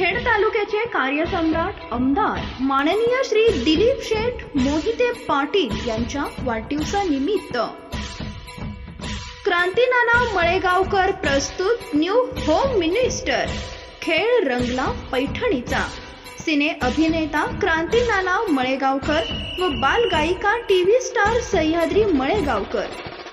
खेड तालुक्याचे कार्यसम्राट आमदार माननीय श्री दिलीप शेठ मोहिते पाटील यांच्या वाढदिवसानिमित्त क्रांतीनाना मळेगावकर प्रस्तुत न्यू होम मिनिस्टर खेळ रंगला पैठणीचा. सिने अभिनेता क्रांतीनाना मळेगावकर व बालगायिका टीव्ही स्टार सह्याद्री मळेगावकर.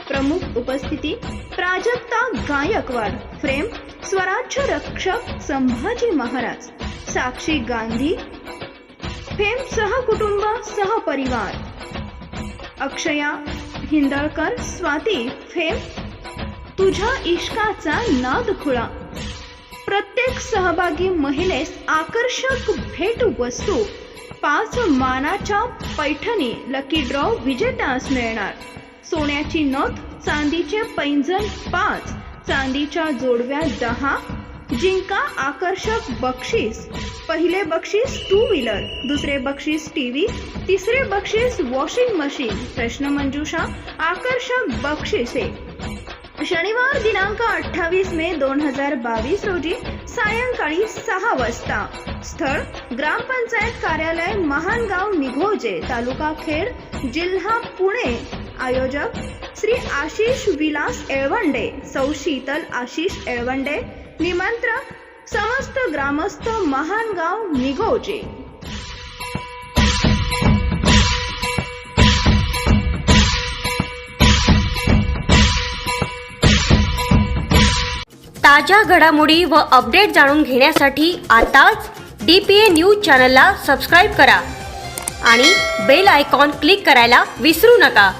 प्रमुख उपस्थिती प्राजक्ता गायकवाड फ्रेम स्वराज्य रक्षक संभाजी महाराज साक्षी गांधी फेम सहकुटुंब सहपरिवार अक्षया हिंदळकर स्वाती फेम तुझ्या इश्काचा नाद खुळा प्रत्येक सहभागी महिलेस आकर्षक भेट वस्तू. पाच मानाच्या पैठणी लकी ड्रॉ विजेत्यास मिळणार. सोन्याची नथ चांदीचे पैंजण पाच. चांदीच्या जोडव्या दहा जिंका आकर्षक बक्षीस पहिले बक्षीस टू व्हीलर दुसरे बक्षीस टीव्ही तिसरे बक्षीस वॉशिंग मशीन प्रश्नमंजुषा आकर्षक बक्षिसे. शनिवार दिनांक अठ्ठावीस मे दोन हजार बावीस रोजी सायंकाळी सहा वाजता. स्थळ ग्रामपंचायत कार्यालय महानगाव निघोजे तालुका खेड जिल्हा पुणे. आयोजक श्री आशिष विलास एळवंडे सौ शीतल आशिष एळवंडे निमंत्रक समस्त ग्रामस्थ महानगाव निगोजे. ताज्या घडामोडी व अपडेट जाणून घेण्यासाठी आताच डी पी ए न्यूज चॅनलला सबस्क्राईब करा आणि बेल आयकॉन क्लिक करायला विसरू नका.